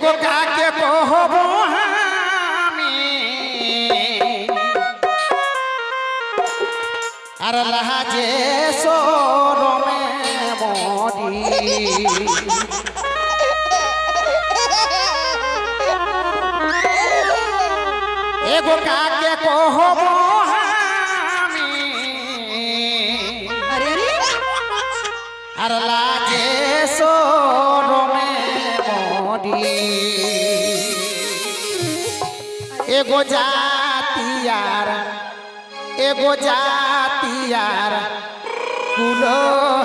এগো কাকে কহব আমি আর লাহাজে সরমে মরি এগো কাকে কহব আমি আর লাজে সর এগো জাতিয়ার এগো জাতিয়ার কুলো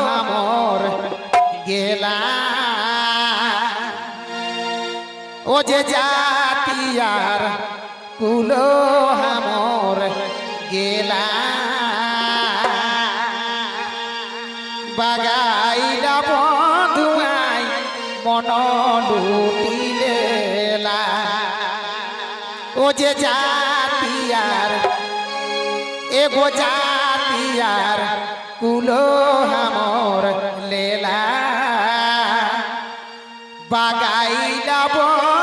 হামর গেলা ও যে জাতিয়ার কুলো হামর গেলা বাগাইলা বন্ধুয়াই মন দুটি গোজে জাতিয়ার এ গোজাতিয়ার কুলো হামর লেলা। বাগাইলা বল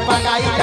apagar